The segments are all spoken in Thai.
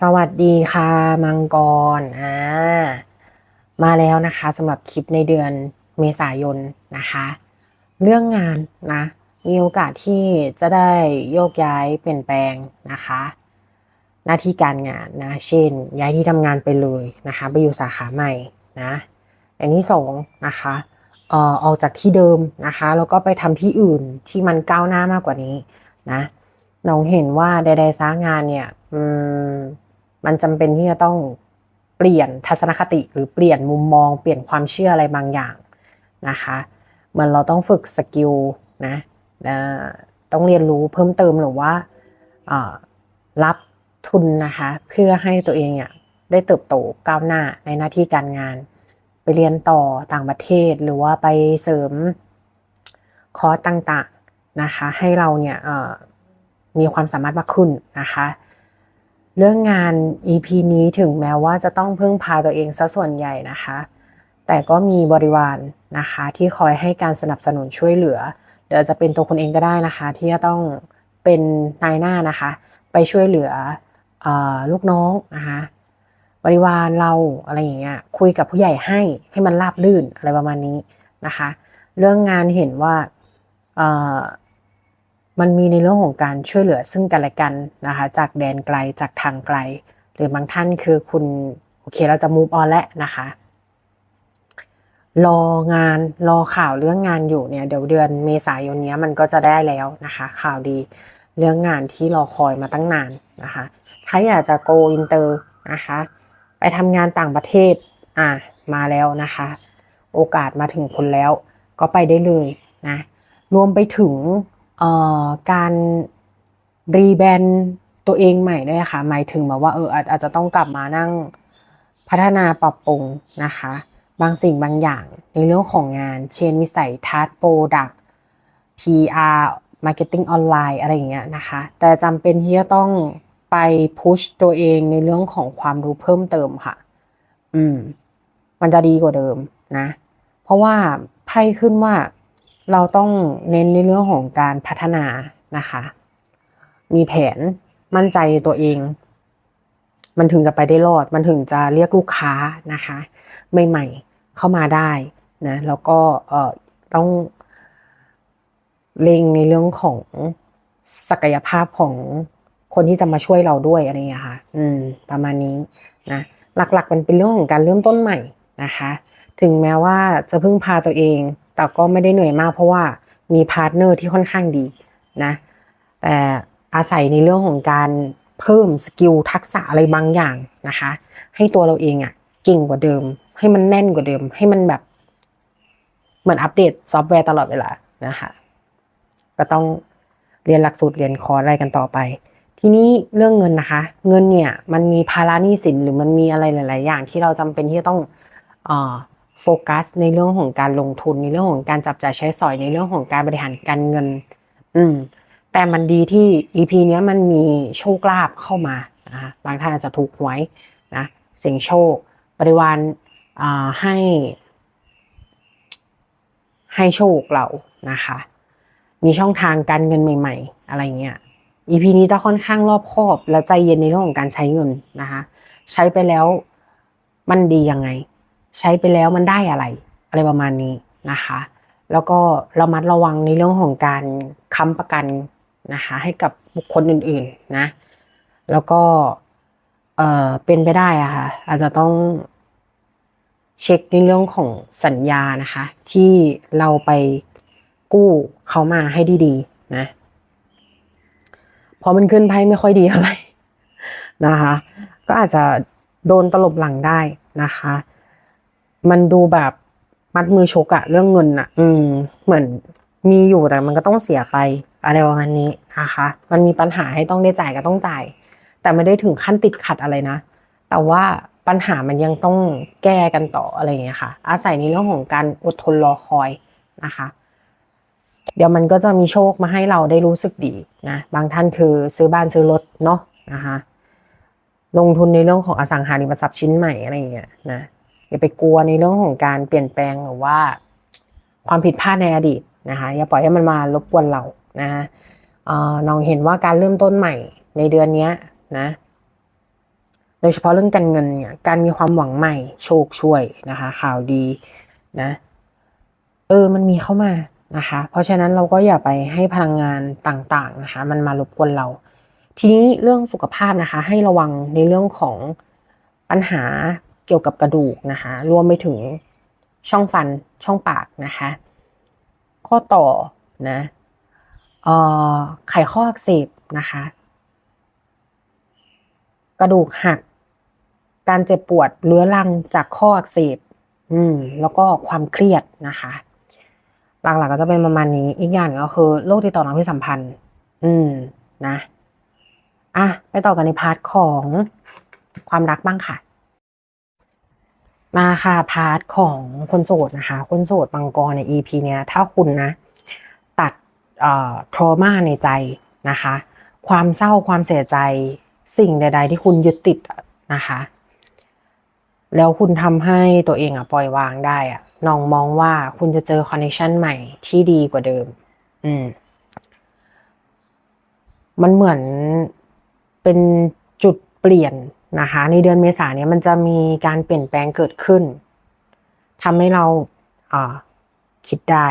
สวัสดีค่ะมังกรอ่ามาแล้วนะคะสำหรับคลิปในเดือนเมษายนนะคะ เรื่องงานนะ มีโอกาสที่จะได้โยกย้ายเปลี่ยนแปลงนะคะ หน้าที่การงานนะ เช่น ย้ายที่ทำงานไปเลยนะคะ ไปอยู่สาขาใหม่นะอย่างที่สองนะคะเอ่อออกจากที่เดิมนะคะแล้วก็ไปทำที่อื่นที่มันก้าวหน้ามากกว่านี้นะน้องเห็นว่าใดๆซางานเนี่ย อืม มันจำเป็นที่จะต้องเปลี่ยนทัศนคติหรือเปลี่ยนมุมมอง เปลี่ยนความเชื่ออะไรบางอย่างนะคะเหมือนเราต้องฝึกสกิลนะต้องเรียนรู้เพิ่มเติมหรือว่ารับทุนนะคะเพื่อให้ตัวเองเนี่ยได้เติบโตก้าวหน้าในหน้าที่การงาน ไปเรียนต่อต่างประเทศหรือว่าไปเสริมคอร์สต่างๆนะคะให้เราเนี่ยมีความสามารถมากขึ้นนะคะ เรื่องงาน EP นี้ถึงแม้ว่าจะต้องพึ่งพาตัวเองซะส่วนใหญ่นะคะ แต่ก็มีบริวารนะคะ ที่คอยให้การสนับสนุนช่วยเหลือ เดี๋ยวจะเป็นตัวคุณเองก็ได้นะคะ ที่จะต้องเป็นนายหน้านะคะ ไปช่วยเหลืออลูกน้องนะคะบริวารเราอะไรอย่างเงี้ยคุยกับผู้ใหญ่ให้ให้มันราบลื่นอะไรประมาณนี้นะคะ เรื่องงานเห็นว่า มันมีในเรื่องของการช่วยเหลือซึ่งกันและกันนะคะ จากแดนไกลจากทางไกล หรือบางท่านคือคุณโอเคเราจะ move on แล้วนะคะ รองานรอข่าวเรื่องงานอยู่เนี่ยเดี๋ยวเดือนเมษายนนี้มันก็จะได้แล้วนะคะ ข่าวดีเรื่องงานที่รอคอยมาตั้งนานนะคะ ถ้าอยากจะ go inter นะคะ ไปทำงานต่างประเทศอะมาแล้วนะคะ โอกาสมาถึงคุณแล้วก็ไปได้เลยนะรวมไปถึง การรีแบรนด์ตัวเองใหม่ด้วยค่ะ หมายถึงแบบว่าเอออาจจะต้องกลับมานั่งพัฒนาปรับปรุงนะคะ บางสิ่งบางอย่างในเรื่องของงาน เช่นวิสัยทัศน์โปรดักต์ PR Marketing ออนไลน์อะไรอย่างเงี้ยนะคะ แต่จำเป็นที่จะต้องไปพุชตัวเองในเรื่องของความรู้เพิ่มเติมค่ะ อืม มันจะดีกว่าเดิมนะ เพราะว่าไพ่ขึ้นว่า เราต้องเน้นในเรื่องของการพัฒนานะคะ มีแผนมั่นใจในตัวเอง มันถึงจะไปได้รอด มันถึงจะเรียกลูกค้านะคะ ใหม่ๆเข้ามาได้นะแล้วก็เอ่อต้องเล็งในเรื่องของศักยภาพของคนที่จะมาช่วยเราด้วยอะไรอย่างเงี้ยค่ะ อืม ประมาณนี้นะ หลักๆ มันเป็นเรื่องของการเริ่มต้นใหม่นะคะ ถึงแม้ว่าจะพึ่งพาตัวเอง แต่ก็ไม่ได้เหนื่อยมากเพราะว่ามีพาร์ทเนอร์ที่ค่อนข้างดีนะแต่อาศัยในเรื่องของการเพิ่มสกิลทักษะอะไรบางอย่างนะคะ ให้ตัวเราเองอะ่ะเก่งกว่าเดิม ให้มันแน่นกว่าเดิม ให้มันแบบ เหมือนอัปเดตซอฟต์แวร์ตลอดเวลานะคะก็ต้องเรียนหลักสูตรเรียนคอร์สอะไรกันต่อไป ทีนี้เรื่องเงินนะคะ เงินเนี่ยมันมีภาระหนี้สินหรือมันมีอะไรหลาย ๆ อย่างที่เราจำเป็นที่จะต้องอ โฟกัสในเรื่องของการลงทุนในเรื่องของการจับจ่ายใช้สอยในเรื่องของการบริหารการเงิน อืม แต่มันดีที่ EP เนี้ยมันมีโชคลาภเข้ามานะคะบางท่านอาจจะถูกหวยนะเสียงโชคบริวารอ่าให้ ให้โชคเรานะคะ มีช่องทางการเงินใหม่ ๆ อะไรเงี้ย EP นี้จะค่อนข้างรอบคอบและใจเย็นในเรื่องของการใช้เงินนะคะ ใช้ไปแล้วมันดียังไง ใช้ไปแล้วมันได้อะไร อะไรประมาณนี้นะคะ แล้วก็ระมัดระวังในเรื่องของการค้ำประกันนะคะให้กับบุคคลอื่นๆนะ แล้วก็เออเป็นไปได้อะค่ะอาจจะต้องเช็คในเรื่องของสัญญานะคะ ที่เราไปกู้เขามาให้ดีๆนะเพราะมันขึ้นไพ่ไม่ค่อยดีเท่าไหร่นะคะ ก็อาจจะโดนตลบหลังได้นะคะ มันดูแบบมัดมือชกอะเรื่องเงินอะอืม เหมือนมีอยู่แต่มันก็ต้องเสียไปอะไรประมาณนี้นะคะ มันมีปัญหาให้ต้องได้จ่ายก็ต้องจ่าย แต่ไม่ได้ถึงขั้นติดขัดอะไรนะ แต่ว่าปัญหามันยังต้องแก้กันต่ออะไรอย่างเงี้ยค่ะ อาศัยในเรื่องของการอดทนรอคอยนะคะ เดี๋ยวมันก็จะมีโชคมาให้เราได้รู้สึกดีนะ บางท่านคือซื้อบ้านซื้อรถเนาะนะคะ ลงทุนในเรื่องของอสังหาริมทรัพย์ชิ้นใหม่อะไรอย่างเงี้ยนะ อย่าไปกลัวในเรื่องของการเปลี่ยนแปลงหรือว่า ความผิดพลาดในอดีตนะคะอย่าปล่อยให้มันมารบกวนเรานะคะน้องเห็นว่าการเริ่มต้นใหม่ในเดือนนี้นะโดยเฉพาะเรื่องการเงินเนี่ยการมีความหวังใหม่โชคช่วยนะคะ ข่าวดีนะเออมันมีเข้ามานะคะ เพราะฉะนั้นเราก็อย่าไปให้พลังงานต่างๆนะคะ มันมารบกวนเรา ทีนี้เรื่องสุขภาพนะคะ ให้ระวังในเรื่องของปัญหา เกี่ยวกับกระดูกนะคะรวมไปถึงช่องฟันช่องปากนะคะ ข้อต่อนะออไขข้ออักเสบนะคะ กระดูกหัก การเจ็บปวดเรื้อรังจากข้ออักเสบอืมแล้วก็ความเครียดนะคะ หลักๆก็จะเป็นประมาณนี้อีกอย่างก็คือโรคติดต่อทางเพศสัมพันธ์ อืมนะอะไปต่อกันในพาร์ทของความรักบ้างค่ะ มาค่ะพาร์ทของคนโสดนะคะ คนโสดบางกรใน EP เนี้ยถ้าคุณนะ ตัดเอ่อทรมาในใจนะคะ ความเศร้าความเสียใจสิ่งใด ๆ ที่คุณยึดติดนะคะ แล้วคุณทำให้ตัวเองอะปล่อยวางได้อะน้องมองว่าคุณจะเจอคอนเนคชันใหม่ที่ดีกว่าเดิม อืม มันเหมือนเป็นจุดเปลี่ยน นะคะ ในเดือนเมษาเนี่ยมันจะมีการเปลี่ยนแปลงเกิดขึ้นทำให้เราคิดได้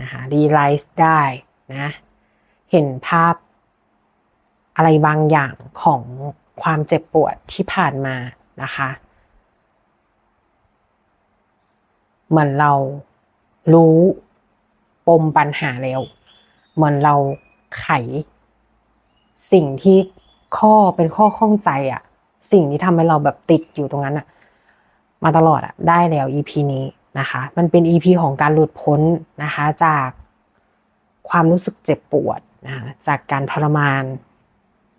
นะคะรีไลซ์ได้นะเห็นภาพอะไรบางอย่างของความเจ็บปวดที่ผ่านมานะคะ เหมือนเรารู้ปมปัญหาแล้ว เหมือนเราไข สิ่งที่ข้อเป็นข้อข้องใจอะ สิ่งที่ทำให้เราแบบติดอยู่ตรงนั้นอะมาตลอดอะได้แล้ว EP นี้นะคะ มันเป็น EP ของการหลุดพ้นนะคะ จากความรู้สึกเจ็บปวดนะคะจากการทรมาน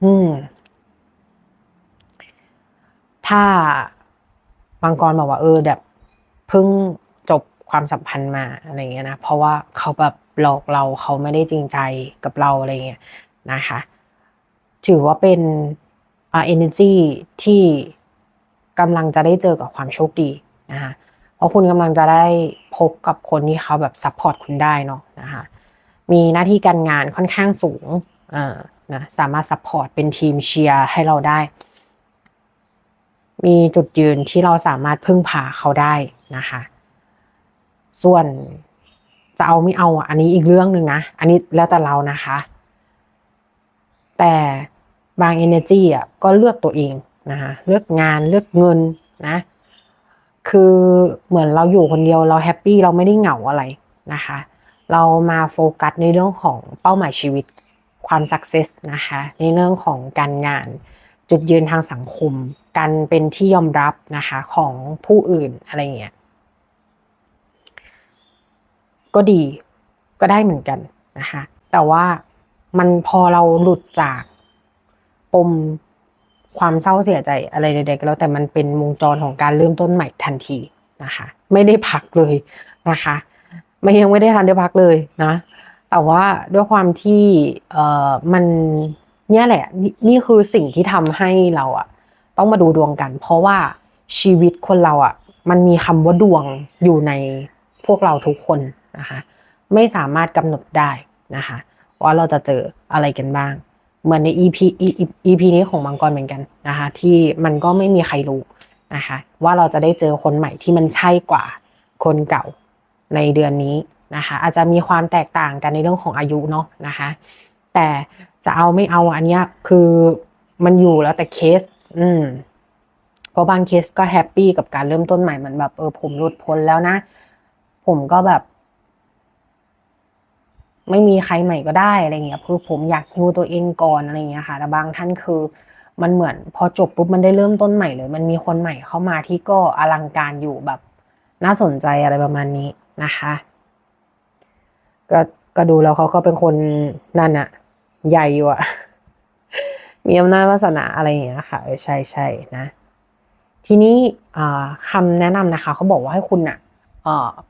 อืม ถ้าบางกรบอกว่าเออแบบเพิ่งจบความสัมพันธ์มาอะไรเงี้ยนะ เพราะว่าเขาแบบหลอกเราเขาไม่ได้จริงใจกับเราอะไรเงี้ยนะคะ ถือว่าเป็น energy ที่กำลังจะได้เจอกับความโชคดีนะคะเพราะคุณกำลังจะได้พบกับคนที่เขาแบบซัพพอร์ตคุณได้เนาะนะคะมีหน้าที่การงานค่อนข้างสูงอ่านะสามารถซัพพอร์ตเป็นทีมเชียร์ให้เราได้ มีจุดยืนที่เราสามารถพึ่งพาเขาได้นะคะ ส่วนจะเอาไม่เอาอันนี้อีกเรื่องหนึ่งนะ อันนี้แล้วแต่เรานะคะ แต่ บาง energy อะก็เลือกตัวเองนะคะเลือกงานเลือกเงินนะคือเหมือนเราอยู่คนเดียวเราแฮปปี้เราไม่ได้เหงาอะไรนะคะ เรามาโฟกัสในเรื่องของเป้าหมายชีวิตความสักเซสนะคะในเรื่องของการงาน จุดยืนทางสังคม การเป็นที่ยอมรับนะคะของผู้อื่นอะไรเงี้ยก็ดีก็ได้เหมือนกันนะคะแต่ว่ามันพอเราหลุดจาก มความเศร้าเสียใจอะไรใดๆก็แล้วแต่มันเป็นวงจรของการเริ่มต้นใหม่ทันทีนะคะ ไม่ได้พักเลยนะคะ ไม่ยังไม่ได้ทันได้พักเลยนะ แต่ว่าด้วยความที่เอ่อมันเนี่ยแหละนนี่คือสิ่งที่ทำให้เราอะต้องมาดูดวงกัน เพราะว่าชีวิตคนเราอะมันมีคำว่าดวงอยู่ในพวกเราทุกคนนะคะ ไม่สามารถกำหนดได้นะคะ ว่าเราจะเจออะไรกันบ้าง เหมือนใน EP EP นี้ของมังกรเหมือนกันนะคะ ที่มันก็ไม่มีใครรู้นะคะว่าเราจะได้เจอคนใหม่ที่มันใช่กว่าคนเก่าในเดือนนี้นะคะ อาจจะมีความแตกต่างกันในเรื่องของอายุเนาะนะคะ แต่จะเอาไม่เอาอันเนี้ยคือมันอยู่แล้วแต่เคส อืมเพราะบางเคสก็แฮปปี้กับการเริ่มต้นใหม่เหมือนแบบเออผมหลุดพ้นแล้วนะ ผมก็แบบ ไม่มีใครใหม่ก็ได้อะไรเงี้ยคือผมอยากฮิวตัวเองก่อนอะไรเงี้ยค่ะแต่บางท่านคือมันเหมือนพอจบปุ๊บมันได้เริ่มต้นใหม่เลย มันมีคนใหม่เข้ามาที่ก็อลังการอยู่แบบน่าสนใจอะไรประมาณนี้นะคะก็ก็ดูแล้วเขาก็เป็นคนนั่นอะใหญ่อยู่อะมีอำนาจวาสนาอะไรอย่างเงี้ยค่ะใช่ใช่นะ ทีนี้คำแนะนำนะคะเขาบอกว่าให้คุณอะ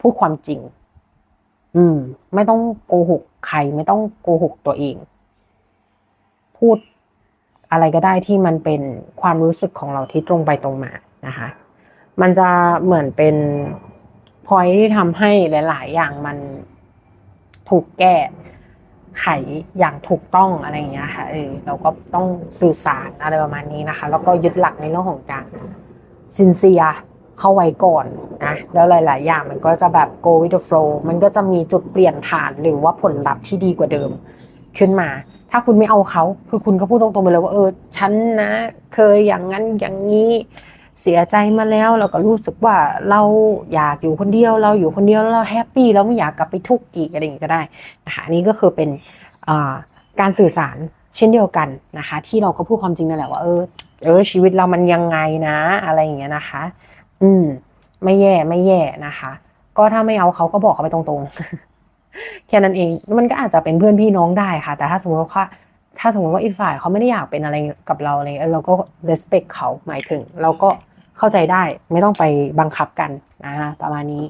พูดความจริง อืม ไม่ต้องโกหกใคร ไม่ต้องโกหกตัวเอง พูดอะไรก็ได้ที่มันเป็นความรู้สึกของเราที่ตรงไปตรงมานะคะ มันจะเหมือนเป็นพอยที่ทำให้หลาย ๆ อย่างมันถูกแก้ไขอย่างถูกต้องอะไรอย่างเงี้ยค่ะเออเราก็ต้องสื่อสารอะไรประมาณนี้นะคะ แล้วก็ยึดหลักในเรื่องของการซินเซีย เข้าไว้ก่อนนะแล้วหลาย ๆ อย่างมันก็จะแบบ go with the flow มันก็จะมีจุดเปลี่ยนผ่านหรือว่าผลลัพธ์ที่ดีกว่าเดิมขึ้นมา ถ้าคุณไม่เอาเขาคือคุณก็พูดตรง ๆ ไปเลยว่าเออฉันนะ เคยอย่างนั้นอย่างนี้เสียใจมาแล้วเราก็รู้สึกว่าเราอยากอยู่คนเดียวเราอยู่คนเดียวแล้วเราแฮปปี้เราไม่อยากกลับไปทุกข์อีกอะไรอย่างนี้ก็ได้นะคะอันนี้ก็คือเป็นการสื่อสารเช่นเดียวกันนะคะ ที่เราก็พูดความจริงนั่นแหละว่าเออเออชีวิตเรามันยังไงนะ อะไรอย่างเงี้ยนะคะ อืม ไม่แย่ไม่แย่นะคะ ก็ถ้าไม่เอาเขาก็บอกเขาไปตรงๆ แค่นั้นเอง มันก็อาจจะเป็นเพื่อนพี่น้องได้ค่ะ แต่ถ้าสมมติว่าถ้าสมมติว่าอีกฝ่ายเขาไม่ได้อยากเป็นอะไรกับเราอะไรเราก็ respect เขาหมายถึง เราก็เข้าใจได้ไม่ต้องไปบังคับกันนะคะประมาณนี้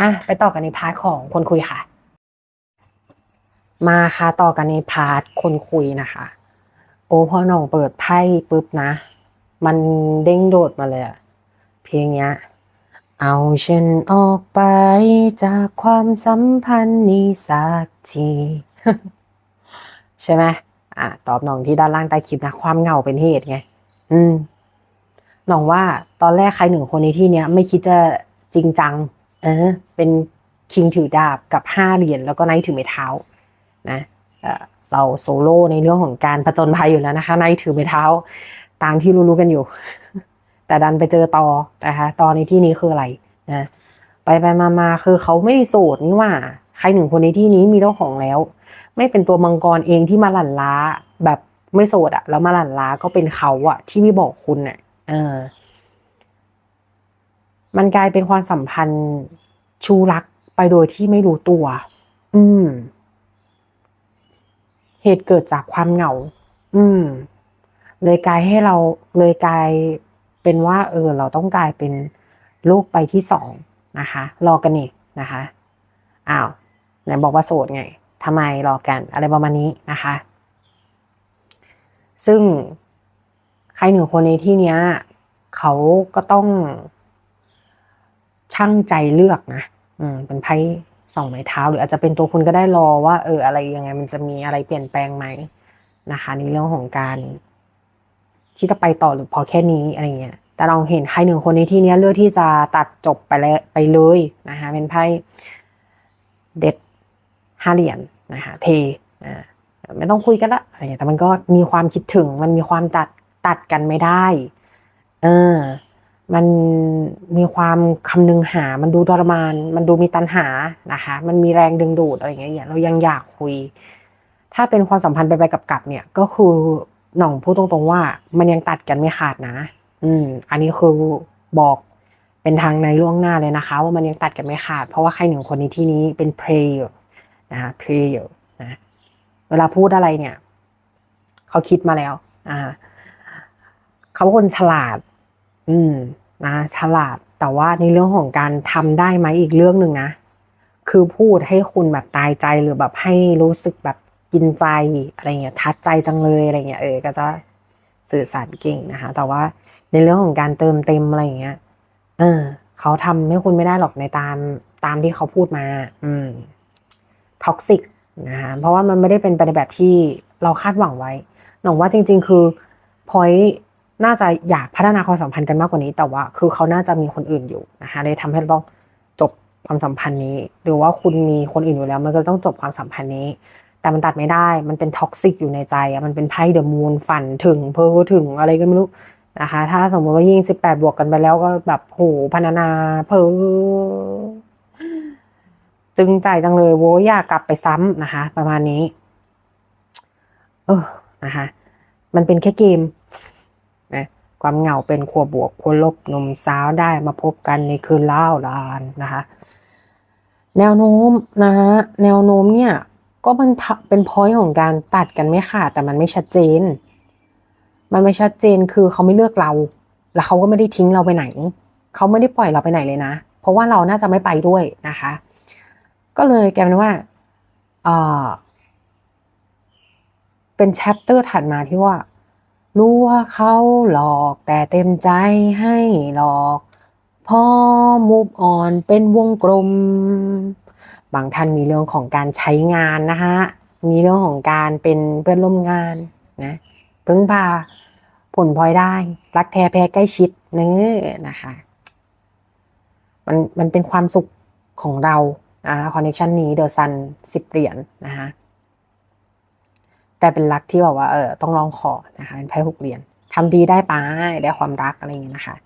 อะไปต่อกันในพาร์ทของคนคุยค่ะ มาค่ะต่อกันในพาร์ทคนคุยนะคะ โอ้พอน้องเปิดไพ่ปุ๊บนะ มันเด้งโดดมาเลยอะ เพลงเนี้ยเอาฉันออกไปจากความสัมพันธ์นี้สักที ใช่ไหมอะตอบน้องที่ด้านล่างใต้คลิปนะ ความเหงาเป็นเหตุไง อืมน้องว่าตอนแรกใครหนึ่งคนในที่เนี้ย ไม่คิดจะจริงจัง เออ เป็นคิงถือดาบกับห้าเหรียญแล้วก็ไนท์ถือไม้เท้า นะเเราโซโล่ในเรื่องของการผจญภัยอยู่แล้วนะคะไนท์ถือไม้เท้า ตามที่รู้ๆกันอยู่ แต่ดันไปเจอตอนะคะตอในที่นี้คืออะไรนะไปไปมามาคือเขาไม่ได้โสดนี่ว่า ใครหนึ่งคนในที่นี้มีเจ้าของแล้ว ไม่เป็นตัวมังกรเองที่มาหลั่นล้าแบบไม่โสดอะแล้วมาหลั่นล้าก็เป็นเขาอะที่ไม่บอกคุณอะเออมันกลายเป็นความสัมพันธ์ชูรักไปโดยที่ไม่รู้ตัว อืม เหตุเกิดจากความเหงา อืม เลยกลายให้เราเลยกลาย เป็นว่าเออเราต้องกลายเป็นลูกไปที่สองนะคะรอกันนี่นะคะอ้าวไหนบอกว่าโสดไงทำไมรอกันอะไรประมาณนี้นะคะ ซึ่งใครหนึ่งคนในที่เนี้ยเขาก็ต้องช่างใจเลือกนะอืมเป็นไพ่สองไม้เท้า หรืออาจจะเป็นตัวคุณก็ได้รอว่า เอออะไรยังไงมันจะมีอะไรเปลี่ยนแปลงไหมนะคะในเรื่องของการ ที่จะไปต่อหรือพอแค่นี้อะไรเงี้ย แต่เราเห็นใครหนึ่งคนในที่นี้เลือกที่จะตัดจบไปแล้วไปเลยนะคะเป็นไพ่เด็ดห้าเหรียญนะคะเทนะไม่ต้องคุยกันละอะไรเงี้ยแต่มันก็มีความคิดถึงมันมีความตัดตัดกันไม่ได้ เออ มันมีความคำนึงหา มันดูทรมาน มันดูมีตัณหานะคะ มันมีแรงดึงดูดอะไรอย่างเงี้ย เรายังอยากคุย ถ้าเป็นความสัมพันธ์ไปไปกับกับเนี่ย ก็คือ หน่องพูดตรงๆว่า มันยังตัดกันไม่ขาดนะ อืม อันนี้คือบอกเป็นทางในล่วงหน้าเลยนะคะ ว่ามันยังตัดกันไม่ขาด เพราะว่าใครหนึ่งคนในที่นี้เป็นเพลย์นะคะเพลย์นะ เวลาพูดอะไรเนี่ย เขาคิดมาแล้ว อ่า เขาคนฉลาด อืม นะ ฉลาด แต่ว่าในเรื่องของการทำได้ไหมอีกเรื่องหนึ่งนะ คือพูดให้คุณแบบตายใจหรือแบบให้รู้สึกแบบ กินใจอะไรเงี้ยทัดใจจังเลยอะไรเงี้ยเออก็จะสื่อสารเก่งนะคะ แต่ว่าในเรื่องของการเติมเต็มอะไรเงี้ยเออเขาทำให้คุณไม่ได้หรอกในตามตามที่เขาพูดมา อืมท็อกซิกนะคะเพราะว่ามันไม่ได้เป็นไปในแบบที่เราคาดหวังไว้หนองว่าจริง ๆ คือพอยน่าจะอยากพัฒนาความสัมพันธ์กันมากกว่านี้ แต่ว่าคือเขาน่าจะมีคนอื่นอยู่นะคะเลยทำให้เราต้องจบความสัมพันธ์นี้ หรือว่าคุณมีคนอื่นอยู่แล้ว มันก็ต้องจบความสัมพันธ์นี้ แต่มันตัดไม่ได้ มันเป็นท็อกซิกอยู่ในใจอะมันเป็นไพ่เดอะมูนฝันถึง เพ้อถึงอะไรก็ไม่รู้นะคะ ถ้าสมมติว่ายิ่งสิบแปดบวกกันไปแล้วก็แบบโหพนานาเพ้อจึงใจจังเลยโว้อยากกลับไปซ้ำนะคะ ประมาณนี้ เออนะคะ มันเป็นแค่เกมนะความเหงาเป็นขัวบวกขัวลบหนุ่มสาวได้มาพบกันในคืนเล่าลานนะคะ แนวโน้มนะฮะแนวโน้มเนี่ย ก็มันเป็นพอยต์ของการตัดกันไม่ขาดแต่มันไม่ชัดเจน มันไม่ชัดเจนคือเขาไม่เลือกเรา แล้วเขาก็ไม่ได้ทิ้งเราไปไหน เขาไม่ได้ปล่อยเราไปไหนเลยนะ เพราะว่าเราน่าจะไม่ไปด้วยนะคะ ก็เลยกลายเป็นว่าเออเป็นแชปเตอร์ถัดมาที่ว่า รู้ว่าเขาหลอกแต่เต็มใจให้หลอก พอมูฟออนเป็นวงกลม บางท่านมีเรื่องของการใช้งานนะคะมีเรื่องของการเป็นเพื่อนร่วมงานนะพึ่งพาผลพลอยได้ รักแท้แพ้ใกล้ชิดเนื้อนะคะมันมันเป็นความสุขของเราอ่าคอนเนคชันนี้เดอะซันสิบเหรียญนะคะแต่เป็นรักที่แบบว่าเออต้องลองขอนะคะเป็นไพ่หกเหรียญทำดีได้ไปได้ความรักอะไรอย่างเงี้ยนะคะ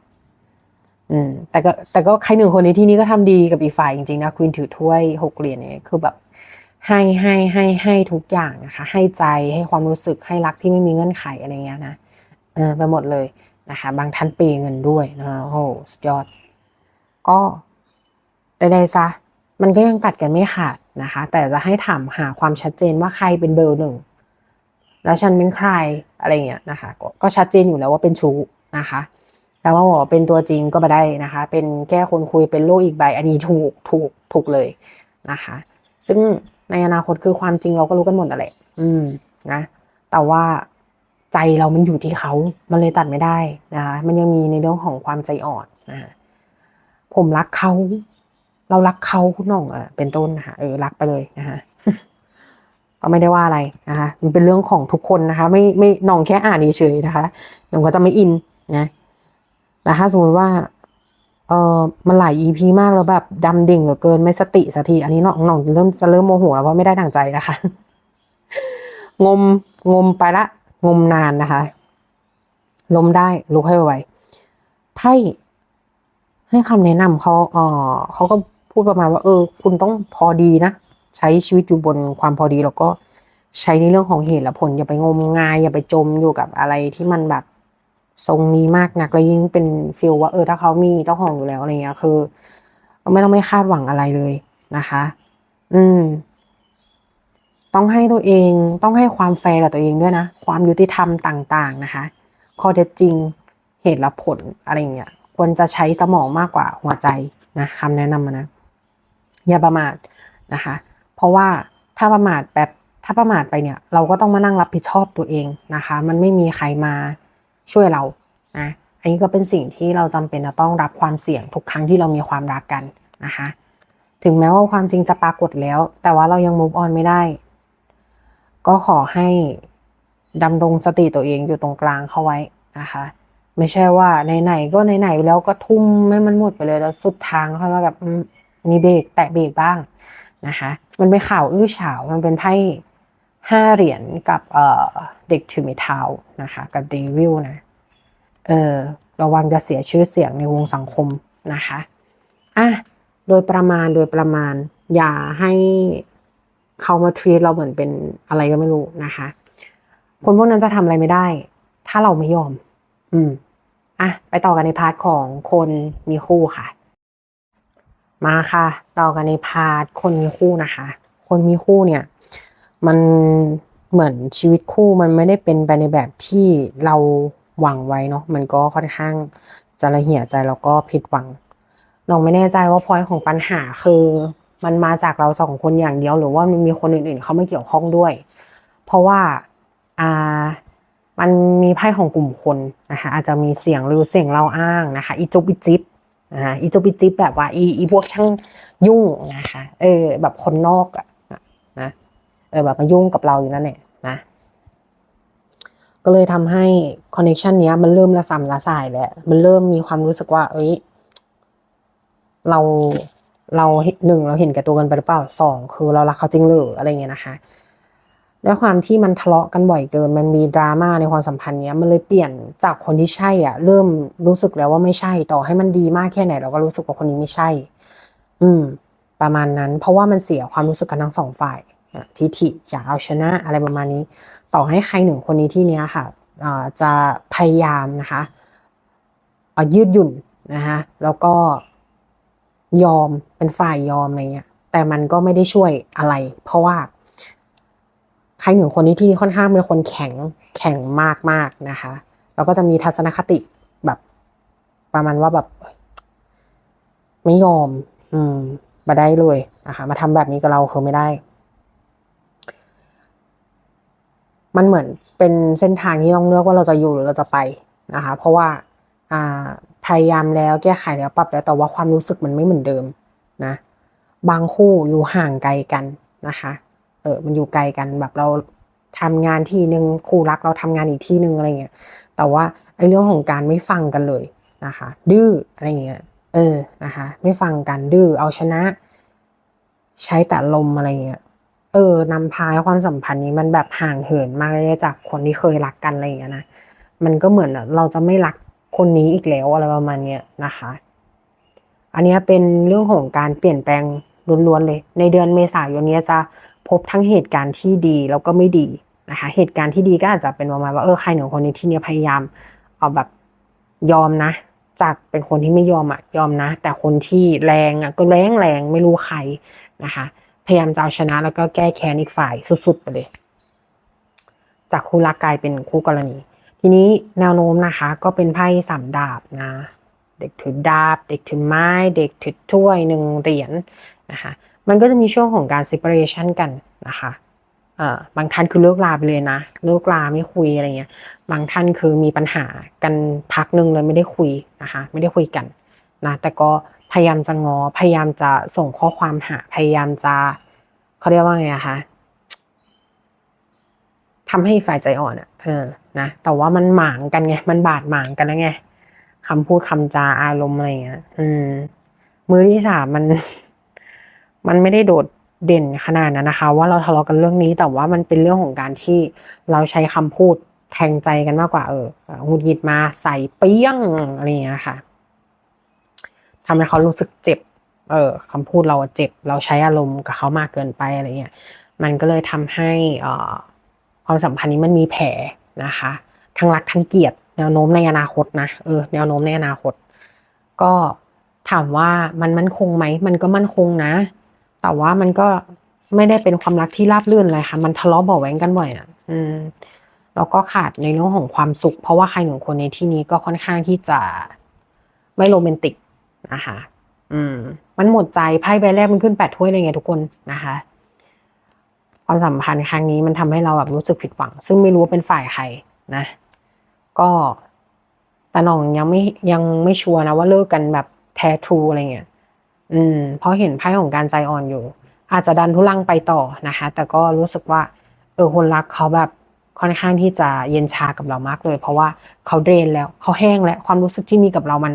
อืมแต่ก็แต่ก็ใครหนึ่งคนในที่นี้ก็ทำดีกับอีกฝ่ายจริงๆนะควีนถือถ้วยหกเหรียญเนี่ยคือแบบให้ให้ให้ให้ทุกอย่างนะคะ ให้ใจให้ความรู้สึกให้รักที่ไม่มีเงื่อนไขอะไรเงี้ยนะเออไปหมดเลยนะคะ บางท่านเปย์เงินด้วยนะโอ้โหสุดยอด ก็ใดๆซะมันก็ยังตัดกันไม่ขาดนะคะ แต่จะให้ถามหาความชัดเจนว่าใครเป็นเบอร์หนึ่งแล้วฉันเป็นใครอะไรเงี้ยนะคะกก็ชัดเจนอยู่แล้วว่าเป็นชู้นะคะ แต่ว่าบอกเป็นตัวจริงก็ไม่ได้นะคะ เป็นแก้คนคุยเป็นโลกอีกใบ อันนี้ถูกถูกถูกเลยนะคะ ซึ่งในอนาคตคือความจริงเราก็รู้กันหมดแหละอืมนะแต่ว่าใจเรามันอยู่ที่เขา มันเลยตัดไม่ได้นะคะมันยังมีในเรื่องของความใจอ่อนนะะผมรักเขา เรารักเขาคุณน้องอะเป็นต้นนะคะเออรักไปเลยนะคะก็ไม่ได้ว่าอะไรนะคะ มันเป็นเรื่องของทุกคนนะคะ ไม่ไม่น้องแค่อ่านเฉยนะคะน้องก็จะไม่อินนะ แต่ถ้าสมมติว่าเออมันหลาย EP มากแล้วแบบดำดิ่งเหลือเกินไม่สติสักทีอันนี้น้องน้องเริ่มจะเริ่มโมโหแล้วว่าะไม่ได้ดั่งใจนะคะ งมงมไปละ งมนานนะคะ ล้มได้ลุกให้ไวๆไพ่ให้คำแนะนำเขาเออเขาก็พูดประมาณว่า เออ คุณต้องพอดีนะ ใช้ชีวิตอยู่บนความพอดีแล้วก็ใช้ในเรื่องของเหตุและผล อย่าไปงมงาย อย่าไปจมอยู่กับอะไรที่มันแบบ ทรงนี้มากนักแล้วยิ่งเป็นฟิลว่าเออถ้าเขามีเจ้าของอยู่แล้วอะไรเงี้ยคือ ไม่ต้องไม่คาดหวังอะไรเลยนะคะ อืม ต้องให้ตัวเองต้องให้ความแฟร์กับตัวเองด้วยนะ ความยุติธรรมต่าง ๆ นะคะข้อเท็จจริงเหตุและผลอะไรเงี้ยควรจะใช้สมองมากกว่าหัวใจนะคำแนะนำมานะ อย่าประมาทนะคะ เพราะว่าถ้าประมาทแบบถ้าประมาทไปเนี่ย เราก็ต้องมานั่งรับผิดชอบตัวเองนะคะ มันไม่มีใครมา ช่วยเรานะอันนี้ก็เป็นสิ่งที่เราจำเป็นจะต้องรับความเสี่ยงทุกครั้งที่เรามีความรักกันนะคะถึงแม้ว่าความจริงจะปรากฏแล้ว แต่ว่าเรายัง move on ไม่ได้ ก็ขอให้ดำรงสติตัวเองอยู่ตรงกลางเข้าไว้นะคะ ไม่ใช่ว่าไหนๆก็ไหนๆแล้วก็ทุ่มให้มันหมดไปเลยแล้วสุดทางค่อยว่าแบบมีเบรกแตะเบรกบ้างนะคะ มันเป็นข่าวอื้อฉาวมันเป็นไพ่ ห้าเหรียญกับเด็กถือไม้เท้านะคะกับเดวิลนะเออระวังจะเสียชื่อเสียงในวงสังคมนะคะอะโดยประมาณโดยประมาณอย่าให้เขามาทรีตเราเหมือนเป็นอะไรก็ไม่รู้นะคะ คนพวกนั้นจะทำอะไรไม่ได้ ถ้าเราไม่ยอม อืมอะไปต่อกันในพาร์ทของคนมีคู่ค่ะ มาค่ะ ต่อกันในพาร์ทคนมีคู่นะคะ คนมีคู่เนี่ย มันเหมือนชีวิตคู่มันไม่ได้เป็นไปในแบบที่เราหวังไว้เนาะมันก็ค่อนข้างจะละเหี่ยใจแล้วก็ผิดหวังน้องไม่แน่ใจว่าพอยของปัญหาคือมันมาจากเราสองคนอย่างเดียวหรือว่ามันมีคนอื่นๆ เขาไม่เกี่ยวข้องด้วย เพราะว่าอ่ามันมีไพ่ของกลุ่มคนนะคะอาจจะมีเสียงหรือเสียงเล่าอ้างนะคะอีจุบิจิบนะคะอีจุบิจิบแบบว่าอีอีพวกช่างยุ่งนะคะเออแบบคนนอกอะนะ ออแบบมายุ่งกับเราอยู่นั่นแหละนะก็เลยทำให้คอนเน t ชันนี้ยมันเริ่มละสำละสายแล้วมันเริ่มมีความรู้สึกว่า เอ้ย เราเราหนึ่งเราเห็นแก่ตัวกันไปหรือเปล่าสองคือเรารักเขาจริงหรืออะไรเงี้ยนะคะด้วยความที่มันทะเลาะกันบ่อยเกิน มันมีดราม่าในความสัมพันธ์เนี้ย มันเลยเปลี่ยนจากคนที่ใช่อะ เริ่มรู้สึกแล้วว่าไม่ใช่ต่อให้มันดีมากแค่ไหน เราก็รู้สึกว่าคนนี้ไม่ใช่ อืม ประมาณนั้น เพราะว่ามันเสียความรู้สึกกันทั้งสองฝ่าย ทิฐิอยากเอาชนะอะไรประมาณนี้ ต่อให้ใครหนึ่งคนนี้ที่เนี้ยค่ะจะพยายามนะคะยืดหยุ่นนะคะแล้วก็ยอมเป็นฝ่ายยอมอะไรเงี้ยแต่มันก็ไม่ได้ช่วยอะไร เพราะว่าใครหนึ่งคนนี้ที่ค่อนข้างเป็นคนแข็งแข็งมากมากนะคะแล้วก็จะมีทัศนคติแบบประมาณว่าแบบไม่ยอม อืมมาได้เลยนะคะ มาทำแบบนี้กับเราคือไม่ได้ มันเหมือนเป็นเส้นทางที่ต้องเลือกว่าเราจะอยู่หรือเราจะไปนะคะ เพราะว่าพยายามแล้วแก้ไขแล้วปรับแล้วแต่ว่าความรู้สึกมันไม่เหมือนเดิมนะ บางคู่อยู่ห่างไกลกันนะคะเออมันอยู่ไกลกันแบบเราทำงานที่หนึ่งคู่รักเราทำงานอีกที่หนึ่งอะไรเงี้ยแต่ว่าไอ้เรื่องของการไม่ฟังกันเลยนะคะ ดื้ออะไรเงี้ยเออนะคะ ไม่ฟังกันดื้อเอาชนะ ใช้แต่ลมอะไรเงี้ย เออนำพาความสัมพันธ์นี้มันแบบห่างเหินมากเลยจากคนที่เคยรักกันอะไรเงี้ยนะมันก็เหมือนเราจะไม่รักคนนี้อีกแล้วอะไรประมาณเนี้ยนะคะ อันนี้เป็นเรื่องของการเปลี่ยนแปลงล้วนๆเลย ในเดือนเมษายนนี้จะพบทั้งเหตุการณ์ที่ดีแล้วก็ไม่ดีนะคะ เหตุการณ์ที่ดีก็อาจจะเป็นประมาณว่าเออใครหนึ่งคนในที่นี้พยายามเอาแบบยอมนะ จากเป็นคนที่ไม่ยอมอะยอมนะ แต่คนที่แรงอะก็แรงแรงไม่รู้ใครนะคะ พยายามจะเอาชนะแล้วก็แก้แค้นอีกฝ่ายสุดๆไปเลย จากคู่รักกลายเป็นคู่กรณี ทีนี้แนวโน้มนะคะ ก็เป็นไพ่สามดาบนะ เด็กถือดาบ เด็กถือไม้ เด็กถือถ้วยหนึ่งเหรียญนะคะ มันก็จะมีช่วงของการ separation กันนะคะบางท่านคือเลิกลาไปเลยนะ เลิกลาไม่คุยอะไรเงี้ย บางท่านคือมีปัญหากันพักหนึ่งเลยไม่ได้คุยนะคะ ไม่ได้คุยกันนะ แต่ก็ พยายามจะงอ พยายามจะส่งข้อความหา พยายามจะเขาเรียกว่าไงอะคะทำให้ฝ่ายใจอ่อนอะเออนะแต่ว่ามันหมางกันไง มันบาดหมางกันแล้วไงคำพูดคำจาอารมณ์อะไรเงี้ย อืม มือที่สามมัน มันไม่ได้โดดเด่นขนาดนั้นนะคะ ว่าเราทะเลาะกันเรื่องนี้ แต่ว่ามันเป็นเรื่องของการที่เราใช้คำพูดแทงใจกันมากกว่าเออหงุดหงิดมาใส่เปี้ยงอะไรเงี้ยค่ะ ทำให้เขารู้สึกเจ็บ เออคำพูดเราเจ็บ เราใช้อารมณ์กับเขามากเกินไปอะไรเงี้ย มันก็เลยทำให้อ่าความสัมพันธ์นี้มันมีแผลนะคะ ทั้งรักทั้งเกลียด แนวโน้มในอนาคตนะ เออ แนวโน้มในอนาคต ก็ถามว่ามันมั่นคงไหม มันก็มั่นคงนะ แต่ว่ามันก็ไม่ได้เป็นความรักที่ราบรื่นเลยค่ะ มันทะเลาะเบาะแว้งกันบ่อยอะอืมแล้วก็ขาดในเรื่องของความสุข เพราะว่าใครหนึ่งคนในที่นี้ก็ค่อนข้างที่จะไม่โรแมนติก นะคะ อืม มันหมดใจไพ่ใบแรกมันขึ้นแปดถ้วยเลยไงทุกคนนะคะความสัมพันธ์ครั้งนี้มันทำให้เราแบบรู้สึกผิดหวัง ซึ่งไม่รู้ว่าเป็นฝ่ายใครนะ ก็แต่น้องยังไม่ยังไม่ชัวร์นะว่าเลิกกันแบบแท้ทรูอะไรเงี้ยอืม เพราะเห็นไพ่ของการใจอ่อนอยู่ อาจจะดันทุลังไปต่อนะคะ แต่ก็รู้สึกว่า เออคนรักเขาแบบค่อนข้างที่จะเย็นชากับเรามากเลย เพราะว่าเขาเดรนแล้วเขาแห้งแล้วความรู้สึกที่มีกับเรามัน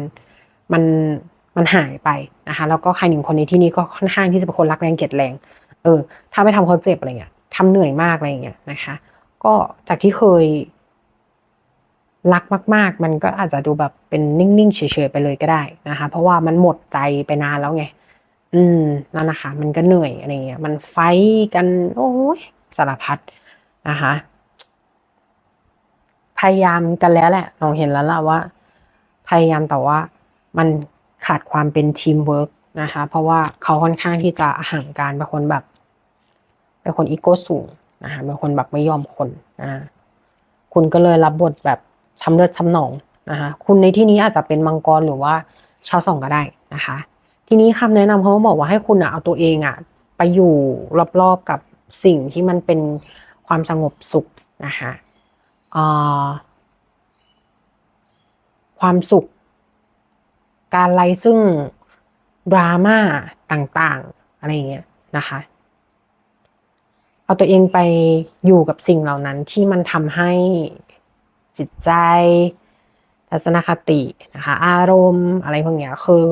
มัน มันหายไปนะคะแล้วก็ใครหนึ่งคนในที่นี้ก็ค่อนข้างที่จะเป็นคนรักแรงเกลียดแรงเออถ้าไม่ทำเขาเจ็บอะไรเงี้ยทำเหนื่อยมากอะไรเงี้ยนะคะ ก็จากที่เคย รักมาก ๆ มันก็อาจจะดูแบบเป็นนิ่งๆเฉยๆไปเลยก็ได้นะคะ เพราะว่ามันหมดใจไปนานแล้วไง อืมนั่นนะคะ มันก็เหนื่อยอะไรเงี้ยมันไฟกัน โอ้ยสารพัดนะคะพยายามกันแล้วแหละเราเห็นแล้วล่ะว่า พยายามแต่ว่ามัน ขาดความเป็นทีมเวิร์กนะคะ เพราะว่าเขาค่อนข้างที่จะห่างการเป็นคนแบบเป็นคนอีโก้สูงนะคะเป็นคนแบบไม่ยอมคนนะคุณก็เลยรับบทแบบช้ำเลือดช้ำหนองนะคะ คุณในที่นี้อาจจะเป็นมังกรหรือว่าชาวสองก็ได้นะคะ ทีนี้คำแนะนำเขาบอกว่าให้คุณอะเอาตัวเองอะไปอยู่รอบๆกับสิ่งที่มันเป็นความสงบสุขนะคะความสุข การไล่ซึ่งดราม่าต่างๆ อะไรเงี้ยนะคะ เอาตัวเองไปอยู่กับสิ่งเหล่านั้นที่มันทำให้จิตใจทัศนคตินะคะ อารมณ์อะไรพวกเนี้ยคือ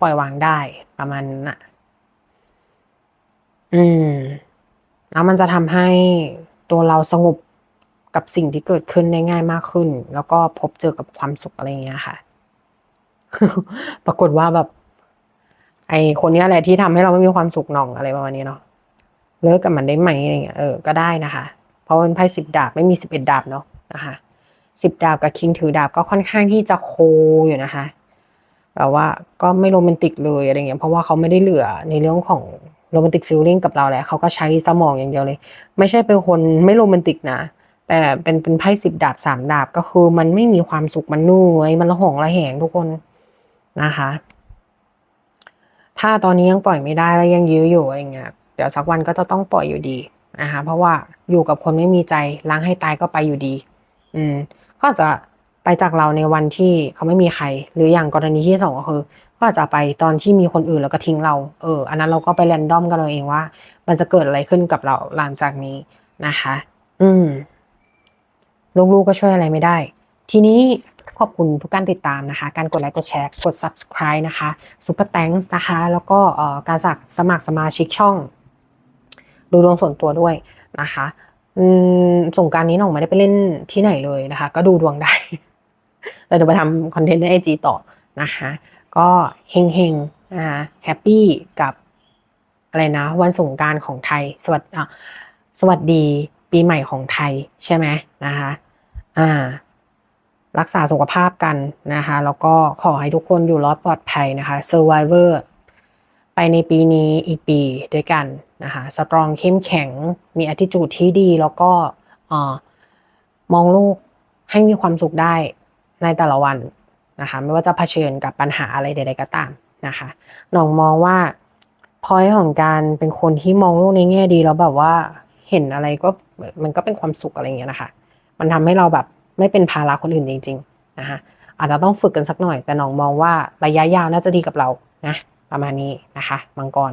ปล่อยวางได้ประมาณนั้นอะอืม แล้วมันจะทำให้ตัวเราสงบกับสิ่งที่เกิดขึ้นได้ง่ายมากขึ้น แล้วก็พบเจอกับความสุขอะไรเงี้ยค่ะ ปรากฏว่าแบบ ไอคนนี้แหละที่ทำให้เราไม่มีความสุขหน่องอะไรประมาณนี้เนาะเลิกกับมันได้ไหมอะไรเงี้ยเออก็ได้นะคะ เพราะเป็นไพ่สิบดาบไม่มีสิบเอ็ดดาบเนาะนะคะสิบดาบกับคิงถือดาบก็ค่อนข้างที่จะโคอยู่นะคะแบบว่าก็ไม่โรแมนติกเลยอะไรเงี้ยเพราะว่าเขาไม่ได้เหลือในเรื่องของโรแมนติกฟีลลิ่งกับเราแหล้วเขาก็ใช้สมองอย่างเดียวเลย ไม่ใช่เป็นคนไม่โรแมนติกนะแต่เป็นเป็นไพ่สิบดาบสามดาบก็คือมันไม่มีความสุขมันนุ่ยมันละหองละแหงทุกคน นะคะ ถ้าตอนนี้ยังปล่อยไม่ได้แล้วยังยื้ออยู่อะไรเงี้ยเดี๋ยวสักวันก็จะต้องปล่อยอยู่ดีนะคะเพราะว่าอยู่กับคนไม่มีใจล้างให้ตายก็ไปอยู่ดี อืม ก็จะไปจากเราในวันที่เขาไม่มีใคร หรืออย่างกรณีที่สองก็คือ ก็อาจจะไปตอนที่มีคนอื่นแล้วก็ทิ้งเรา เออ อันนั้นเราก็ไปแรนดอมกันเราเองว่า มันจะเกิดอะไรขึ้นกับเราหลังจากนี้นะคะ อืม ลูกๆก็ช่วยอะไรไม่ได้ ทีนี้ ขอบคุณทุกการติดตามนะคะ การกดไลค์กดแชร์กด subscribe นะคะ super thanks นะคะ แล้วก็การสักสมัครสมาชิกช่อง ดูดวงส่วนตัวด้วยนะคะอืมสงการนี้น้องไม่ได้ไปเล่นที่ไหนเลยนะคะ ก็ดูดวงได้เราเดี๋ยวไปทำคอนเทนต์ในไอจีต่อนะคะ ก็เฮงเฮงนะคะแฮปปี้กับอะไรนะ วันสงการของไทย สวัสดีสวัสดีปีใหม่ของไทยใช่ไหมนะคะ อ่า รักษาสุขภาพกันนะคะ แล้วก็ขอให้ทุกคนอยู่รอดปลอดภัยนะคะ Survivor ไปในปีนี้อีกปีด้วยกันนะคะสตรองเข้มแข็งมี attitude ที่ดีแล้วก็อมองโลกให้มีความสุขได้ในแต่ละวันนะคะไม่ว่าจะเผชิญกับปัญหาอะไรใดๆก็ตามนะคะน้องมองว่าพอยของการเป็นคนที่มองโลกในแง่ดีแล้วแบบว่าเห็นอะไรก็มันก็เป็นความสุขอะไรเงี้ยนะคะ มันทำให้เราแบบ ไม่เป็นภาระคนอื่นจริงๆนะคะอาจจะต้องฝึกกันสักหน่อย แต่น้องมองว่าระยะยาวน่าจะดีกับเรานะประมาณนี้นะคะมังกร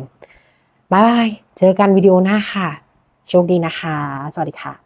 บายบาย เจอกันวิดีโอหน้าค่ะ โชคดีนะคะ สวัสดีค่ะ